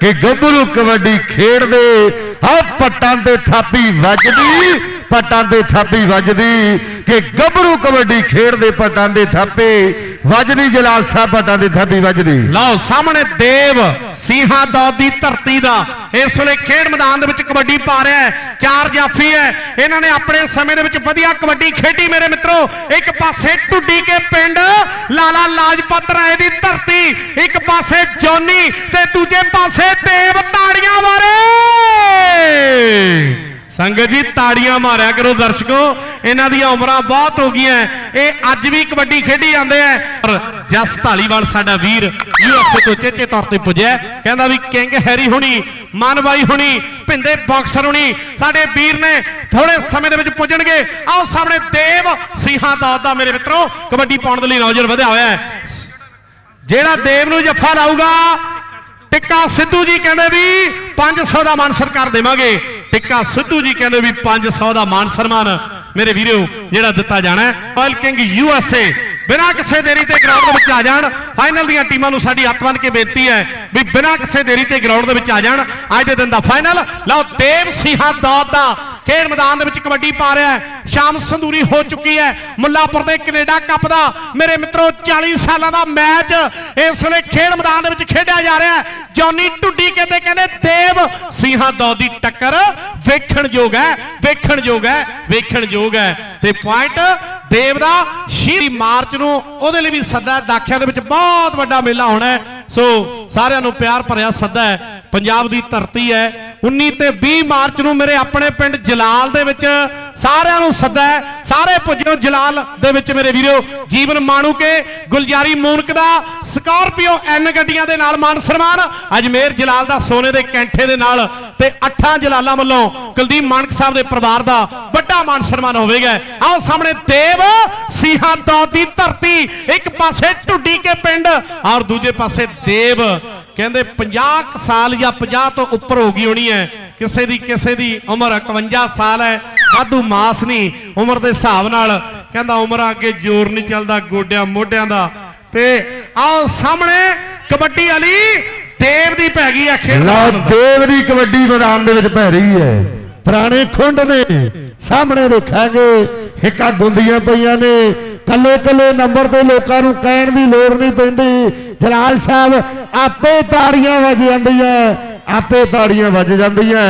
ਕਿ ਗੱਭਰੂ ਕਬੱਡੀ ਖੇਡਦੇ ਆ ਪੱਟਾਂ ਤੇ ਥਾਪੀ ਵੱਜਦੀ ਪੱਟਾਂ ਤੇ ਥਾਪੀ ਵੱਜਦੀ ਕਿ ਗੱਭਰੂ ਕਬੱਡੀ ਖੇਡਦੇ ਪੱਟਾਂ ਦੇ ਥਾਪੇ ਵੱਜਦੀ ਜਲਾਲ ਸਾਹਿਬ ਪੱਟਾਂ ਦੇ ਥਾਪੀ ਵੱਜਦੀ। ਲਓ, ਸਾਹਮਣੇ ਦੇਵ ਸਿੰਘਾਂ ਦੌਦ ਦੀ ਧਰਤੀ ਦਾ ਇਸ ਵੇਲੇ ਖੇਡ ਮੈਦਾਨ ਦੇ ਵਿੱਚ ਕਬੱਡੀ ਪਾ ਰਿਹਾ ਹੈ, ਚਾਰ ਜਾਫੀ ਹੈ। ਇਹਨਾਂ ਨੇ ਆਪਣੇ ਸਮੇਂ ਦੇ ਵਿੱਚ ਵਧੀਆ ਕਬੱਡੀ ਖੇਡੀ ਮੇਰੇ ਮਿੱਤਰੋ। ਇੱਕ ਪਾਸੇ ਟੁੱਡੀ ਕੇ ਪਿੰਡ, ਲਾਲਾ ਲਾਜਪਤ ਰਾਏ ਦੀ ਧਰਤੀ, ਇੱਕ ਪਾਸੇ ਜੋਨੀ ਤੇ ਦੂਜੇ ਪਾਸੇ ਦੇਵ ਤਾੜੀਆਂ ਮਾਰੇ ਸੰਗਤ ਜੀ ਤਾੜੀਆਂ ਮਾਰਿਆ ਕਰੋ ਦਰਸ਼ਕੋ, ਇਹਨਾਂ ਦੀਆਂ ਉਮਰਾਂ ਬਹੁਤ ਹੋ ਗਈਆਂ। ਇਹ ਅੱਜ ਵੀ ਕਬੱਡੀ ਖੇਡੀ ਜਾਂਦੇ ਆ। ਪਰ ਜਸ ਢਾਲੀਵਾਲ ਸਾਡਾ ਵੀਰ ਯੂਐਸਏ ਤੋਂ ਚੇਚੇ ਤੌਰ ਤੇ ਪੁੱਜਿਆ। ਕਹਿੰਦਾ ਵੀ ਕਿੰਗ ਹੈਰੀ ਹੁਣੀ, ਮਨਬਾਈ ਹੁਣੀ, ਭਿੰਦੇ ਬਾਕਸਰ ਹੁਣੀ, ਸਾਡੇ ਵੀਰ ਨੇ ਥੋੜੇ ਸਮੇਂ ਦੇ ਵਿੱਚ ਪੁੱਜਣਗੇ। ਆਓ ਸਾਹਮਣੇ ਦੇਵ ਸਿੰਘਾਂ ਦੌਦ ਦਾ ਮੇਰੇ ਮਿੱਤਰੋ, ਕਬੱਡੀ ਪਾਉਣ ਦੇ ਲਈ ਨੌਜਵਾਨ ਵਧਿਆ ਹੋਇਆ ਹੈ। ਜਿਹੜਾ ਦੇਵ ਨੂੰ ਜੱਫਾ ਲਾਊਗਾ, ਟਿੱਕਾ ਸਿੱਧੂ ਜੀ ਕਹਿੰਦੇ ਵੀ 500 ਦਾ ਮਾਨ ਸਰਕਾਰ ਦੇਵਾਂਗੇ। ਟਿੱਕਾ ਸਿੱਧੂ ਜੀ ਕਹਿੰਦੇ ਵੀ 500 ਦਾ ਮਾਨ ਸਨਮਾਨ ਮੇਰੇ ਵੀਰੋ ਜਿਹੜਾ ਦਿੱਤਾ ਜਾਣਾ ਆਇਲ ਕਿੰਗ ਯੂਐਸਏ ਬਿਨਾਂ ਕਿਸੇ ਦੇਰੀ ਤੇ ਗਰਾਊਂਡ ਦੇ ਵਿੱਚ ਆ ਜਾਣ। ਫਾਈਨਲ ਦੀਆਂ ਟੀਮਾਂ ਨੂੰ ਸਾਡੀ ਹੱਥ ਬੰਨ੍ਹ ਕੇ ਬੇਨਤੀ ਹੈ ਵੀ ਬਿਨਾਂ ਕਿਸੇ ਦੇਰੀ ਤੇ ਗਰਾਊਂਡ ਦੇ ਵਿੱਚ ਆ ਜਾਣ। ਅੱਜ ਦੇ ਦਿਨ ਦਾ ਫਾਈਨਲ ਲਓ, ਦੇਵ ਸਿੰਘਾਂ ਦੌਦ ਦਾ ਖੇਡ ਮੈਦਾਨ ਦੇ ਵਿੱਚ ਕਬੱਡੀ ਪਾ ਰਿਹਾ ਹੈ। ਸ਼ਾਮ ਸੰਧੂਰੀ ਹੋ ਚੁੱਕੀ ਹੈ। ਮੁੱਲਾਪੁਰ ਦੇ ਕੈਨੇਡਾ ਕੱਪ ਦਾ ਮੇਰੇ ਮਿੱਤਰੋ 40 ਸਾਲਾਂ ਦਾ ਮੈਚ ਇਸ ਵੇਲੇ ਖੇਡ ਮੈਦਾਨ ਦੇ ਵਿੱਚ ਖੇਡਿਆ ਜਾ ਰਿਹਾ ਹੈ। ਜੌਨੀ ਟੁੱਡੀ ਕਹਿੰਦੇ ਕਹਿੰਦੇ ਦੇਵ ਸਿੰਘਾਂ ਦੌ ਦੀ ਟੱਕਰ ਵੇਖਣ ਯੋਗ ਹੈ, ਵੇਖਣ ਯੋਗ ਹੈ, ਵੇਖਣ ਯੋਗ ਹੈ। ਤੇ ਪੁਆਇੰਟ ਦੇਵ ਦਾ ਸ਼ੀਰੀ ਮਾਰਚ ਨੂੰ ਉਹਦੇ ਲਈ ਵੀ ਸੱਦਾ ਦਾਖਿਆ ਦੇ ਵਿੱਚ ਬਹੁਤ ਵੱਡਾ ਮੇਲਾ ਹੋਣਾ ਹੈ। ਸੋ ਸਾਰਿਆਂ ਨੂੰ ਪਿਆਰ ਭਰਿਆ ਸੱਦਾ ਹੈ, ਪੰਜਾਬ ਦੀ ਧਰਤੀ ਹੈ। 19 ਤੇ 20 ਮਾਰਚ ਨੂੰ ਮੇਰੇ ਆਪਣੇ ਪਿੰਡ ਜਲਾਲ ਦੇ ਵਿੱਚ ਸਾਰਿਆਂ ਨੂੰ ਸੱਦਾ ਹੈ, ਸਾਰੇ ਪੁੱਜੋ ਜਲਾਲ ਦੇ ਵਿੱਚ ਮੇਰੇ ਵੀਰੋ, ਜੀਵਨ ਮਾਣੂ ਕੇ ਗੁਲਜਾਰੀ ਮੂਨਕ ਦਾ, ਸਕਾਰਪੀਓ ਐਨ ਗੱਡੀਆਂ ਦੇ ਨਾਲ ਮਾਨ ਸਨਮਾਨ। ਅਜਮੇਰ ਜਲਾਲ ਦਾ ਸੋਨੇ ਦੇ ਕੈਂਠੇ ਦੇ ਨਾਲ ਤੇ ਅੱਠਾਂ ਜਲਾਲਾਂ ਵੱਲੋਂ ਕੁਲਦੀਪ ਮਾਨਕ ਸਾਹਿਬ ਦੇ ਪਰਿਵਾਰ ਦਾ ਵੱਡਾ ਮਾਨ ਸਨਮਾਨ ਹੋਵੇਗਾ। ਆਓ ਸਾਹਮਣੇ ਦੇਵ ਸਿੰਘਾਂ ਦੌਦ ਦੀ ਧਰਤੀ ਪਾਸੇ ਢੁੱਡੀ ਕੇ ਪਿੰਡ ਔਰ ਦੂਜੇ ਪਾਸੇ ਦੇਵ। ਕਹਿੰਦੇ 50 ਕੁ ਸਾਲ ਜਾਂ 50 ਤੋਂ ਉੱਪਰ ਹੋ ਗਈ ਹੋਣੀ ਹੈ। ਕਿਸੇ ਦੀ ਕਿਸੇ ਦੀ ਉਮਰ 51 ਸਾਲ ਹੈ। ਵਾਧੂ ਮਾਸ ਨਹੀਂ ਉਮਰ ਦੇ ਹਿਸਾਬ ਨਾਲ ਕਹਿੰਦਾ ਉਮਰਾਂ ਅੱਗੇ ਜ਼ੋਰ ਨਹੀਂ ਚੱਲਦਾ ਗੋਡਿਆਂ ਮੋਢਿਆਂ ਦਾ। ਤੇ ਆਓ ਸਾਹਮਣੇ ਕਬੱਡੀ ਵਾਲੀ ਦੇਵ ਦੀ ਪੈ ਗਈ ਹੈ ਖੇਡ ਲਓ। ਦੇਵ ਦੀ ਕਬੱਡੀ ਮੈਦਾਨ ਦੇ ਵਿੱਚ ਪੈ ਰਹੀ ਹੈ। ਪੁਰਾਣੇ ਖੁੰਡ ਨੇ ਸਾਹਮਣੇ ਦੇਖਾਂਗੇ ਹਿੱਕਾਂ ਗੁੰਦੀਆਂ ਪਈਆਂ ਨੇ। ਕੱਲੇ ਕੱਲੇ ਨੰਬਰ ਤੇ ਲੋਕਾਂ ਨੂੰ ਕਹਿਣ ਦੀ ਲੋੜ ਨਹੀਂ ਪੈਂਦੀ। ਜਲਾਲ ਸਾਹਿਬ ਆਪੇ ਤਾੜੀਆਂ ਵੱਜ ਜਾਂਦੀਆਂ ਆਪੇ ਤਾੜੀਆਂ ਵੱਜ ਜਾਂਦੀਆਂ।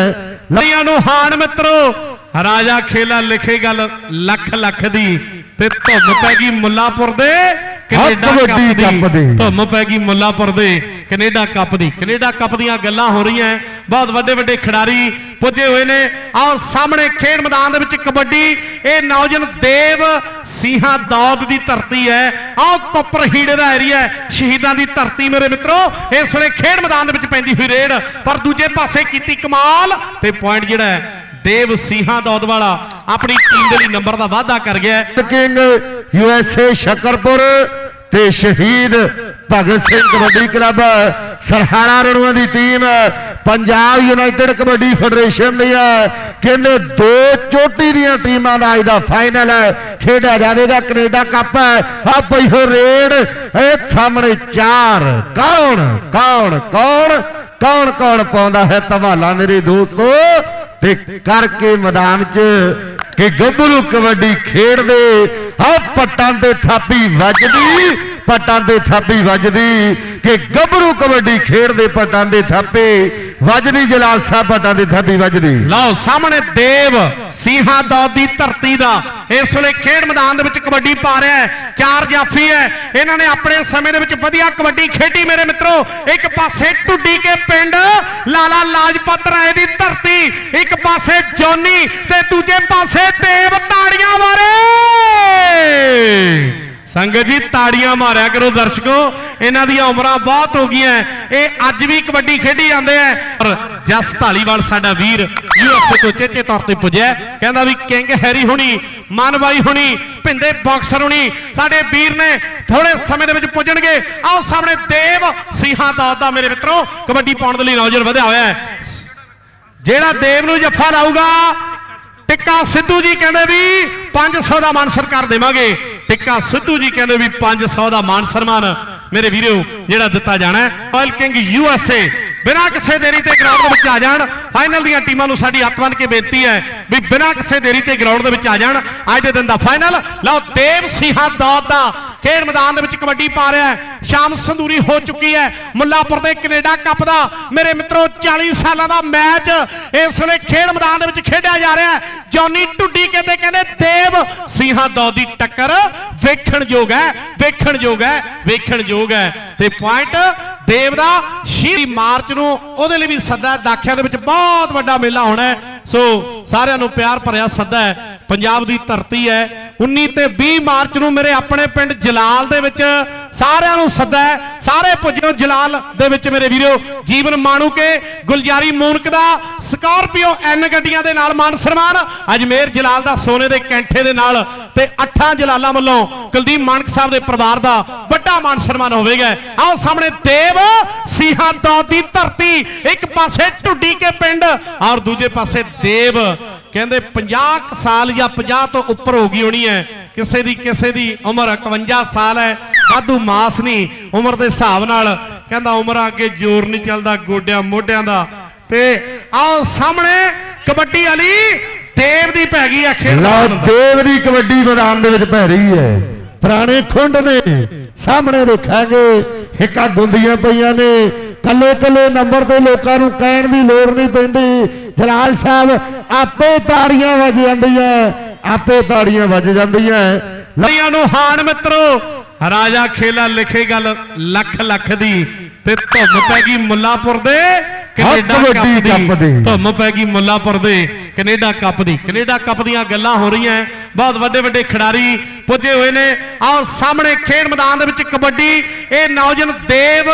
ਲਈਆਂ ਨੂੰ ਹਾਨ ਮਿੱਤਰੋ ਰਾਜਾ ਖੇਲਾ ਲਿਖੇ ਗੱਲ ਲੱਖ ਲੱਖ ਦੀ ਤੇ ਧੁੰਮ ਪੈ ਗਈ ਮੁੱਲਾਪੁਰ ਦੇ ਕੈਨੇਡਾ ਕੱਪ ਦੀ। ਧੁੰਮ ਪੈ ਗਈ ਮੁੱਲਾਪੁਰ ਦੇ ਕੈਨੇਡਾ ਕੱਪ ਦੀ। ਕੈਨੇਡਾ ਕੱਪ ਦੀਆਂ ਗੱਲਾਂ ਹੋ ਰਹੀਆਂ। ਬਹੁਤ ਵੱਡੇ ਵੱਡੇ ਖਿਡਾਰੀ ਪੁੱਜੇ ਹੋਏ ਨੇ। ਆਓ ਸਾਹਮਣੇ ਖੇਡ ਮੈਦਾਨ ਦੇ ਵਿੱਚ ਕਬੱਡੀ, ਇਹ ਨੌਜਵਾਨ ਦੇਵ ਸਿੰਘਾਂ ਦੌਦ ਦੀ ਧਰਤੀ ਹੈ। ਆਓ ਕੋਪਰ ਹੀੜੇ ਦਾ ਏਰੀਆ ਸ਼ਹੀਦਾਂ ਦੀ ਧਰਤੀ ਮੇਰੇ ਮਿੱਤਰੋ। ਇਸ ਵੇਲੇ ਖੇਡ ਮੈਦਾਨ ਦੇ ਵਿੱਚ ਪੈਂਦੀ ਹੋਈ ਰੇਡ, ਪਰ ਦੂਜੇ ਪਾਸੇ ਕੀਤੀ ਕਮਾਲ ਤੇ ਪੁਆਇੰਟ ਜਿਹੜਾ ਹੈ, ਦੇਵ ਸਿੰਘਾਂ ਦੌਦ ਵਾਲਾ ਆਪਣੀ ਟੀਮ ਦੇ ਲਈ ਨੰਬਰ ਦਾ ਵਾਅਦਾ ਕਰ ਗਿਆ ਯੂ ਐਸ ਏ ਸ਼ਕਰਪੁਰ ਤੇ ਸ਼ਹੀਦ ਭਗਤ ਸਿੰਘ ਕਬੱਡੀ ਕਲੱਬ ਸਰਹਾਰਾ ਰਣੂਆ ਦੀ team Punjab united kabaddi federation ਦੀ ਹੈ। ਕਹਿੰਦੇ ਦੋ ਚੋਟੀ ਦੀਆਂ ਟੀਮਾਂ ਦਾ ਅੱਜ ਦਾ ਫਾਈਨਲ ਹੈ। ਖੇਡਿਆ ਜਾਵੇਗਾ ਕੈਨੇਡਾ ਕੱਪ ਹੈ। ਆ ਪਈ ਹੋ ਰੇਡ, ਇਹ ਸਾਹਮਣੇ ਚਾਰ। ਕੌਣ ਕੌਣ ਕੌਣ ਕੌਣ ਕੌਣ ਪਾਉਂਦਾ ਹੈ ਧਮਾਲਾ ਮੇਰੇ ਦੋਸਤੋ? ਤੇ ਕਰਕੇ ਮੈਦਾਨ 'ਚ ਕਿ ਗੱਭਰੂ ਕਬੱਡੀ ਖੇਡਦੇ, ਆ ਪੱਟਾਂ ਤੇ ਥਾਪੀ ਵੱਜਦੀ, ਪੱਟਾਂ ਤੇ ਥਾਪੀ ਵੱਜਦੀ ਕਿ ਗੱਭਰੂ ਕਬੱਡੀ ਖੇਡਦੇ, ਪੱਟਾਂ ਦੇ ਥਾਪੇ। ਵੱਜਦੀ ਜਲਾਲ ਸਾਹਿਬ ਪੱਟਾਂ ਦੇ ਥਾਪੀ ਲਓ, ਸਾਹਮਣੇ ਦੇਵ ਸਿੰਘਾਂ ਦੌਦ ਦੀ ਧਰਤੀ ਦਾ ਇਸ ਵੇਲੇ ਖੇਡ ਮੈਦਾਨ ਦੇ ਵਿੱਚ ਕਬੱਡੀ ਪਾ ਰਿਹਾ ਹੈ, ਚਾਰ ਜਾਫੀ ਹੈ। ਇਹਨਾਂ ਨੇ ਆਪਣੇ ਸਮੇਂ ਦੇ ਵਿੱਚ ਵਧੀਆ ਕਬੱਡੀ ਖੇਡੀ ਮੇਰੇ ਮਿੱਤਰੋ। ਇੱਕ ਪਾਸੇ ਟੁੱਡੀ ਕੇ ਪਿੰਡ, ਲਾਲਾ ਲਾਜਪਤ ਰਾਏ ਦੀ ਧਰਤੀ, ਇੱਕ ਪਾਸੇ ਜੋਨੀ ਤੇ ਦੂਜੇ ਪਾਸੇ ਦੇਵ ਤਾੜੀਆਂ ਮਾਰੇ ਸੰਗਤ ਜੀ, ਤਾੜੀਆਂ ਮਾਰਿਆ ਕਰੋ ਦਰਸ਼ਕੋ। ਇਹਨਾਂ ਦੀਆਂ ਉਮਰਾਂ ਬਹੁਤ ਹੋ ਗਈਆਂ। ਇਹ ਅੱਜ ਵੀ ਕਬੱਡੀ ਖੇਡੀ ਜਾਂਦੇ ਆ। ਪਰ ਜਸ ਢਾਲੀਵਾਲ ਸਾਡਾ ਵੀਰ ਯੂਐਸਏ ਤੋਂ ਚੇਚੇ ਤੌਰ ਤੇ ਪੁੱਜਿਆ ਕਹਿੰਦਾ ਵੀ ਕਿੰਗ ਹੈਰੀ ਹੁਣੀ, ਮਨਬਾਈ ਹੁਣੀ, ਭਿੰਦੇ ਬਾਕਸਰ ਹੁਣੀ, ਸਾਡੇ ਵੀਰ ਨੇ ਥੋੜੇ ਸਮੇਂ ਦੇ ਵਿੱਚ ਪੁੱਜਣਗੇ। ਆਓ ਸਾਹਮਣੇ ਦੇਵ ਸਿੰਘਾਂ ਦੌਦ ਦਾ ਮੇਰੇ ਮਿੱਤਰੋ। ਕਬੱਡੀ ਪਾਉਣ ਦੇ ਲਈ ਨੌਜਵਾਨ ਵਧਿਆ ਹੋਇਆ ਜਿਹੜਾ ਦੇਵ ਨੂੰ ਜੱਫਾ ਲਾਊਗਾ, ਟਿੱਕਾ ਸਿੱਧੂ ਜੀ ਕਹਿੰਦੇ ਵੀ 500 ਦਾ ਮਾਨ ਸਰਕਾਰ ਦੇਵਾਂਗੇ। ਟਿੱਕਾ ਸਿੱਧੂ ਜੀ ਕਹਿੰਦੇ ਵੀ 500 ਦਾ ਮਾਨ ਸਨਮਾਨ ਮੇਰੇ ਵੀਰੋ ਜਿਹੜਾ ਦਿੱਤਾ ਜਾਣਾ ਹੈ। ਆਇਲ ਕਿੰਗ ਯੂਐਸਏ ਬਿਨਾਂ ਕਿਸੇ ਦੇਰੀ ਤੇ ਗਰਾਊਂਡ ਦੇ ਵਿੱਚ ਆ ਜਾਣ। ਫਾਈਨਲ ਦੀਆਂ ਟੀਮਾਂ ਨੂੰ ਸਾਡੀ ਹੱਥ ਬੰਨ ਕੇ ਬੇਨਤੀ ਹੈ ਵੀ ਬਿਨਾਂ ਕਿਸੇ ਦੇਰੀ ਤੇ ਗਰਾਊਂਡ ਦੇ ਵਿੱਚ ਆ ਜਾਣ। ਅੱਜ ਦੇ ਦਿਨ ਦਾ ਫਾਈਨਲ। ਲਓ, ਦੇਵ ਸਿੰਘਾਂ ਦੌਦ ਦਾ ਖੇਡ ਮੈਦਾਨ ਦੇ ਵਿੱਚ ਕਬੱਡੀ ਪਾ ਰਿਹਾ ਹੈ। ਸ਼ਾਮ ਸੰਦੂਰੀ ਹੋ ਚੁੱਕੀ ਹੈ। ਮੁੱਲਾਪੁਰ ਦੇ ਕੈਨੇਡਾ ਕੱਪ ਦਾ ਮੇਰੇ ਮਿੱਤਰੋ 40 ਸਾਲਾਂ ਦਾ ਮੈਚ ਇਸ ਵੇਲੇ ਖੇਡ ਮੈਦਾਨ ਦੇ ਵਿੱਚ ਖੇਡਿਆ ਜਾ ਰਿਹਾ ਹੈ। ਜੌਨੀ ਟੁੱਡੀ ਕਹਿੰਦੇ ਕਹਿੰਦੇ, ਦੇਵ ਸਿੰਘਾਂ ਦੌਦ ਦੀ ਟੱਕਰ ਵੇਖਣ ਯੋਗ ਹੈ ਵੇਖਣ ਯੋਗ ਹੈ ਵੇਖਣ ਯੋਗ ਹੈ। ਤੇ ਪੁਆਇੰਟ ਦੇਵ ਦਾ। ਸ਼ੀਰੀ ਮਾਰਚ ਨੂੰ ਉਹਦੇ ਲਈ ਵੀ ਸੱਦਾ ਦਾਖਿਆ ਦੇ ਵਿੱਚ ਬਹੁਤ ਵੱਡਾ ਮੇਲਾ ਹੋਣਾ ਹੈ। ਸੋ ਸਾਰਿਆਂ ਨੂੰ ਪਿਆਰ ਭਰਿਆ ਸੱਦਾ ਹੈ। ਪੰਜਾਬ ਦੀ ਧਰਤੀ ਹੈ। 19 ਤੇ 20 ਮਾਰਚ ਨੂੰ ਮੇਰੇ ਆਪਣੇ ਪਿੰਡ ਜਲਾਲ ਦੇ ਵਿੱਚ ਸਾਰਿਆਂ ਨੂੰ ਸੱਦਾ ਹੈ, ਸਾਰੇ ਪੁੱਜਿਓ ਜਲਾਲ ਦੇ ਵਿੱਚ ਮੇਰੇ ਵੀਰੋ, ਜੀਵਨ ਮਾਣੂ ਕੇ ਗੁਲਜਾਰੀ ਮੂਨਕ ਦਾ, ਸਕਾਰਪੀਓ ਐਨ ਗੱਡੀਆਂ ਦੇ ਨਾਲ ਮਾਨ ਸਨਮਾਨ ਅਜਮੇਰ ਜਲਾਲ ਦਾ ਸੋਨੇ ਦੇ ਕੈਂਠੇ ਦੇ ਨਾਲ ਤੇ ਅੱਠਾਂ ਜਲਾਲਾਂ ਵੱਲੋਂ ਕੁਲਦੀਪ ਮਾਨਕ ਸਾਹਿਬ ਦੇ ਪਰਿਵਾਰ ਦਾ ਵੱਡਾ ਮਾਨ ਸਨਮਾਨ ਹੋਵੇਗਾ। ਆਓ ਸਾਹਮਣੇ ਦੇਵ ਸਿੰਘਾਂ ਦੌਦ ਦੀ ਧਰਤੀ, ਇੱਕ ਪਾਸੇ ਢੁੱਡੀ ਕੇ ਪਿੰਡ ਔਰ ਦੂਜੇ ਪਾਸੇ ਦੇਵ। ਕਹਿੰਦੇ 50 ਸਾਲ ਜਾਂ 50 ਤੋਂ ਉੱਪਰ ਹੋ ਗਈ ਹੋਣੀ ਹੈ, ਕਿਸੇ ਦੀ ਕਿਸੇ ਦੀ ਉਮਰ 51 ਸਾਲ ਹੈ। ਵਾਧੂ ਮਾਸ ਨਹੀਂ ਉਮਰ ਦੇ ਹਿਸਾਬ ਨਾਲ ਕਹਿੰਦਾ ਉਮਰਾਂ ਅੱਗੇ ਜ਼ੋਰ ਨਹੀਂ ਚੱਲਦਾ ਗੋਡਿਆਂ ਮੋਢਿਆਂ ਦਾ। ਤੇ ਆਓ ਸਾਹਮਣੇ ਕਬੱਡੀ ਵਾਲੀ ਦੇਵ ਦੀ ਪੈ ਗਈ ਆ ਖੇਡ ਅੰਦਰ। ਦੇਵ ਦੀ ਕਬੱਡੀ ਮੈਦਾਨ ਦੇ ਵਿੱਚ ਪੈ ਰਹੀ ਹੈ। ਪੁਰਾਣੇ ਖੁੰਡ ਨੇ ਸਾਹਮਣੇ ਦੇਖਾਂਗੇ ਹਿੱਕਾ ਗੁੰਦੀਆਂ ਪਈਆਂ ਨੇ। ਕੱਲੇ ਕੱਲੇ ਨੰਬਰ ਤੇ ਲੋਕਾਂ ਨੂੰ ਕਹਿਣ ਦੀ ਲੋੜ ਨਹੀਂ ਪੈਂਦੀ। ਜਲਾਲ ਸਾਹਿਬ ਆਪੇ ਤਾੜੀਆਂ ਵੱਜ ਜਾਂਦੀਆਂ ਆਪੇ ਤਾੜੀਆਂ ਵੱਜ ਜਾਂਦੀਆਂ। ਲਈਆਂ ਨੂੰ ਹਾਨ ਮਿੱਤਰੋ ਰਾਜਾ ਖੇਲਾ ਲਿਖੇ ਗੱਲ ਲੱਖ ਲੱਖ ਦੀ ਤੇ ਧੁੰਮ ਪੈ ਗਈ ਮੁੱਲਾਪੁਰ ਦੇ ਕੈਨੇਡਾ ਕੱਪ ਦੀ। ਧੁੰਮ ਪੈ ਗਈ ਮੁੱਲਾਪੁਰ ਦੇ ਕੈਨੇਡਾ ਕੱਪ ਦੀ। ਕੈਨੇਡਾ ਕੱਪ ਦੀਆਂ ਗੱਲਾਂ ਹੋ ਰਹੀਆਂ ਬਹੁਤ ਵੱਡੇ ਵੱਡੇ ਖਿਡਾਰੀ ਪੁੱਜੇ ਹੋਏ ਨੇ। ਆਓ ਸਾਹਮਣੇ ਖੇਡ ਮੈਦਾਨ ਦੇ ਵਿੱਚ ਕਬੱਡੀ ਇਹ ਨੌਜਵਾਨ ਦੇਵ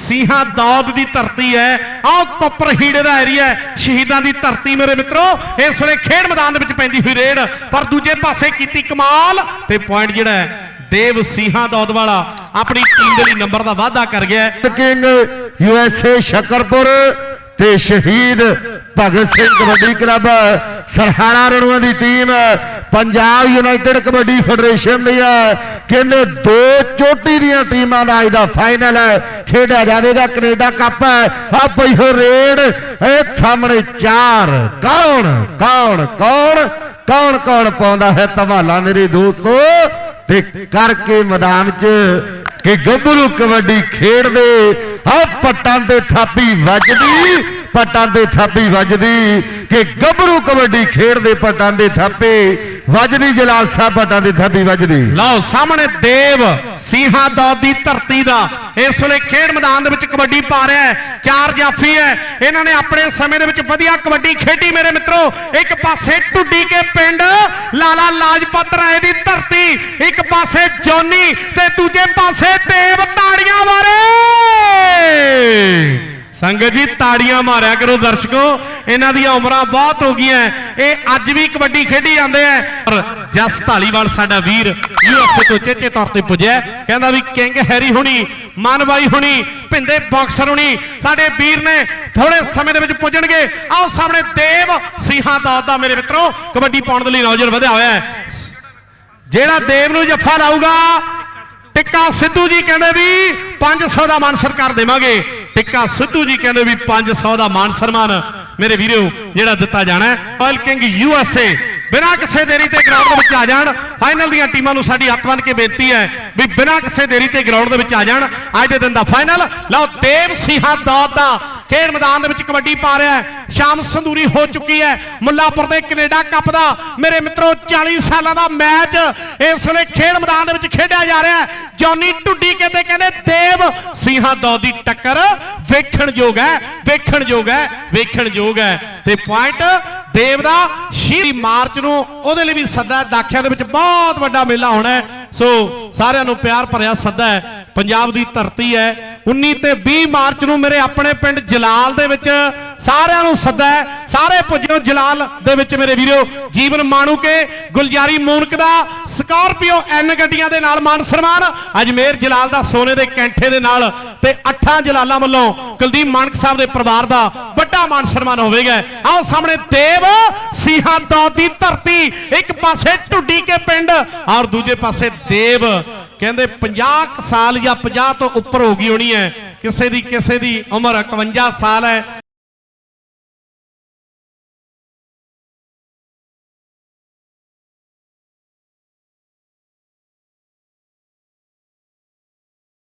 ਸਿੰਘਾਂ ਦੌਦ ਦੀ ਧਰਤੀ ਹੈ ਆਓ ਕੋਪਰ ਹੀੜੇ ਦਾ ਏਰੀਆ ਸ਼ਹੀਦਾਂ ਦੀ ਧਰਤੀ ਮੇਰੇ ਮਿੱਤਰੋ। ਇਸ ਵੇਲੇ ਖੇਡ ਮੈਦਾਨ ਦੇ ਵਿੱਚ ਪੈਂਦੀ ਹੋਈ ਰੇਡ ਪਰ ਦੂਜੇ ਪਾਸੇ ਕੀਤੀ ਕਮਾਲ ਤੇ ਪੁਆਇੰਟ ਜਿਹੜਾ ਹੈ ਦੇਵ ਸਿੰਘਾਂ ਦੌਦ ਵਾਲਾ ਆਪਣੀ ਟੀਮ ਦੇ ਲਈ ਨੰਬਰ ਦਾ ਵਾਅਦਾ ਕਰ ਗਿਆ ਕਿੰਗ ਯੂਐਸਏ ਸ਼ਕਰਪੁਰ ਤੇ ਸ਼ਹੀਦ ਭਗਤ ਸਿੰਘ ਕਬੱਡੀ ਕਲੱਬ, ਸਰਹਾਣਾ ਰਣੂਆਂ ਦੀ team Punjab united kabaddi federation ਦੀ ਹੈ। ਕਹਿੰਦੇ ਦੋ ਚੋਟੀ ਦੀਆਂ ਟੀਮਾਂ ਦਾ ਅੱਜ ਦਾ ਫਾਈਨਲ ਹੈ। ਖੇਡਿਆ ਜਾਵੇਗਾ ਕੈਨੇਡਾ ਕੱਪ ਹੈ। ਆ ਪਈ ਹੋ ਰੇਡ, ਇਹ ਸਾਹਮਣੇ ਚਾਰ। ਕੌਣ ਕੌਣ ਕੌਣ ਕੌਣ ਕੌਣ ਪਾਉਂਦਾ ਹੈ ਧਮਾਲਾ ਮੇਰੇ ਦੋਸਤੋ? ਤੇ ਕਰਕੇ ਮੈਦਾਨ 'ਚ ਕਿ ਗੱਭਰੂ ਕਬੱਡੀ ਖੇਡਦੇ ਆ ਪੱਟਾਂ ਤੇ ਥਾਪੀ ਵੱਜਦੀ। ਪੱਟਾਂ ਤੇ ਥਾਪੀ ਵੱਜਦੀ ਕਿ ਗੱਭਰੂ ਕਬੱਡੀ ਖੇਡਦੇ ਪੱਟਾਂ ਦੇ ਥਾਪੇ ਵੱਜਦੀ, ਜਲਾਲ ਸਾਹਿਬ ਪੱਟਾਂ ਦੇ ਥਾਪੀ ਵੱਜਦੀ। ਲਓ, ਸਾਹਮਣੇ ਦੇਵ ਸਿੰਘਾਂ ਦੌਦ ਦੀ ਧਰਤੀ ਦਾ ਇਸ ਵੇਲੇ ਖੇਡ ਮੈਦਾਨ ਦੇ ਵਿੱਚ ਕਬੱਡੀ ਪਾ ਰਿਹਾ ਹੈ, ਚਾਰ ਜਾਫੀ ਹੈ। ਇਹਨਾਂ ਨੇ ਆਪਣੇ ਸਮੇਂ ਦੇ ਵਿੱਚ ਵਧੀਆ ਕਬੱਡੀ ਖੇਡੀ, ਮੇਰੇ ਮਿੱਤਰੋ। ਇੱਕ ਪਾਸੇ ਟੁੱਡੀ ਕੇ ਪਿੰਡ, ਲਾਲਾ ਲਾਜਪਤ ਰਾਏ ਦੀ ਧਰਤੀ, ਇੱਕ ਪਾਸੇ ਜੋਨੀ ਤੇ ਦੂਜੇ ਪਾਸੇ ਦੇਵ ਤਾੜੀਆਂ ਮਾਰੇ ਸੰਗਤ ਜੀ ਤਾੜੀਆਂ ਮਾਰਿਆ ਕਰੋ ਦਰਸ਼ਕੋ, ਇਹਨਾਂ ਦੀਆਂ ਉਮਰਾਂ ਬਹੁਤ ਹੋ ਗਈਆਂ ਇਹ ਅੱਜ ਵੀ ਕਬੱਡੀ ਖੇਡੀ ਜਾਂਦੇ ਆ ਪਰ ਜਸ ਢਾਲੀਵਾਲ ਸਾਡਾ ਵੀਰ ਯੂਐਸਏ ਤੋਂ ਚੇਚੇ ਤੌਰ ਤੇ ਪੁੱਜਿਆ ਕਹਿੰਦਾ ਵੀ ਕਿੰਗ ਹੈਰੀ ਹੁਣੀ, ਮਾਨਬਾਈ ਹੁਣੀ, ਭਿੰਦੇ ਬਾਕਸਰ ਹੁਣੀ, ਸਾਡੇ ਵੀਰ ਨੇ ਥੋੜੇ ਸਮੇਂ ਦੇ ਵਿੱਚ ਪੁੱਜਣਗੇ। ਆਓ ਸਾਹਮਣੇ ਦੇਵ ਸਿੰਘਾਂ ਦੌਦ ਦਾ ਮੇਰੇ ਮਿੱਤਰੋ, ਕਬੱਡੀ ਪਾਉਣ ਦੇ ਲਈ ਨੌਜਵਾਨ ਵਧਿਆ ਹੋਇਆ ਹੈ ਜਿਹੜਾ ਦੇਵ ਨੂੰ ਜੱਫਾ ਲਾਊਗਾ, ਟਿੱਕਾ ਸਿੱਧੂ ਜੀ ਕਹਿੰਦੇ ਵੀ 500 ਦਾ ਮਾਨ ਸਰਕਾਰ ਦੇਵਾਂਗੇ। ਟਿੱਕਾ ਸਿੱਧੂ ਜੀ ਕਹਿੰਦੇ ਵੀ 500 ਦਾ ਮਾਨ ਸਨਮਾਨ ਮੇਰੇ ਵੀਰੋ ਜਿਹੜਾ ਦਿੱਤਾ ਜਾਣਾ ਹੈ। ਆਇਲ ਕਿੰਗ ਯੂਐਸਏ ਬਿਨਾਂ ਕਿਸੇ ਦੇਰੀ ਤੇ ਗਰਾਊਂਡ ਦੇ ਵਿੱਚ ਆ ਜਾਣ। ਫਾਈਨਲ ਦੀਆਂ ਟੀਮਾਂ ਨੂੰ ਸਾਡੀ ਹੱਥ ਬੰਨ ਕੇ ਬੇਨਤੀ ਹੈ ਵੀ ਬਿਨਾਂ ਕਿਸੇ ਦੇਰੀ ਤੇ ਗਰਾਊਂਡ ਦੇ ਵਿੱਚ ਆ ਜਾਣ। ਅੱਜ ਦੇ ਦਿਨ ਦਾ ਫਾਈਨਲ ਲਓ, ਦੇਵ ਸਿੰਘਾਂ ਦੌਦ ਦਾ ਖੇਡ ਮੈਦਾਨ ਦੇ ਵਿੱਚ ਕਬੱਡੀ ਪਾ ਰਿਹਾ ਹੈ। ਸ਼ਾਮ ਸੰਧੂਰੀ ਹੋ ਚੁੱਕੀ ਹੈ। ਮੁੱਲਾਪੁਰ ਦੇ ਕੈਨੇਡਾ ਕੱਪ ਦਾ ਮੇਰੇ ਮਿੱਤਰੋ 40 ਸਾਲਾਂ ਦਾ ਮੈਚ ਇਸ ਵੇਲੇ ਖੇਡ ਮੈਦਾਨ ਦੇ ਵਿੱਚ ਖੇਡਿਆ ਜਾ ਰਿਹਾ ਹੈ। ਜੌਨੀ ਢੁੱਡੀ ਕਹਿੰਦੇ ਕਹਿੰਦੇ, ਦੇਵ ਸਿੰਘਾਂ ਦੌਦ ਦੀ ਟੱਕਰ ਵੇਖਣ ਯੋਗ ਹੈ, ਵੇਖਣ ਯੋਗ ਹੈ, ਵੇਖਣ ਯੋਗ ਹੈ। ਤੇ ਪੁਆਇੰਟ ਦੇਵ ਦਾ ਸ਼ੀਰੀ ਮਾਰਚ ਨੂੰ ਉਹਦੇ ਲਈ ਵੀ ਸੱਦਾ ਹੈ। ਦਾਖਿਆਂ ਦੇ ਵਿੱਚ ਬਹੁਤ ਵੱਡਾ ਮੇਲਾ ਹੋਣਾ ਸੋ ਸਾਰਿਆਂ ਨੂੰ ਪਿਆਰ ਭਰਿਆ ਸੱਦਾ ਹੈ। ਪੰਜਾਬ ਦੀ ਧਰਤੀ ਹੈ। 19 ਤੇ 20 ਮਾਰਚ ਨੂੰ ਮੇਰੇ ਆਪਣੇ ਪਿੰਡ ਜਲਾਲ ਦੇ ਵਿੱਚ ਸਾਰਿਆਂ ਨੂੰ ਸੱਦਾ ਹੈ। ਸਾਰੇ ਪੁੱਜਿਓ ਜਲਾਲ ਦੇ ਵਿੱਚ ਮੇਰੇ ਵੀਰੋ, ਜੀਵਨ ਮਾਣੂ ਕੇ ਗੁਲਜਾਰੀ ਮੂਨਕ ਦਾ, ਸਕਾਰਪੀਓ ਐਨ ਗੱਡੀਆਂ ਦੇ ਨਾਲ ਮਾਨ ਸਨਮਾਨ। ਅਜਮੇਰ ਜਲਾਲ ਦਾ ਸੋਨੇ ਦੇ ਕੈਂਠੇ ਦੇ ਨਾਲ ਤੇ ਅੱਠਾਂ ਜਲਾਲਾਂ ਵੱਲੋਂ ਕੁਲਦੀਪ ਮਾਨਕ ਸਾਹਿਬ ਦੇ ਪਰਿਵਾਰ ਦਾ ਵੱਡਾ ਮਾਨ ਸਨਮਾਨ ਹੋਵੇਗਾ। ਆਓ ਸਾਹਮਣੇ ਦੇਵ ਸਿੰਘਾਂ ਦੌਦ ਦੀ ਧਰਤੀ, ਇੱਕ ਪਾਸੇ ਢੁੱਡੀ ਕੇ ਪਿੰਡ ਔਰ ਦੂਜੇ ਪਾਸੇ ਦੇਵ। ਕਹਿੰਦੇ 50 ਕੁ ਸਾਲ ਜਾਂ 50 ਤੋਂ ਉੱਪਰ ਹੋ ਗਈ ਹੋਣੀ ਹੈ। ਕਿਸੇ ਦੀ ਕਿਸੇ ਦੀ ਉਮਰ 51 ਸਾਲ ਹੈ।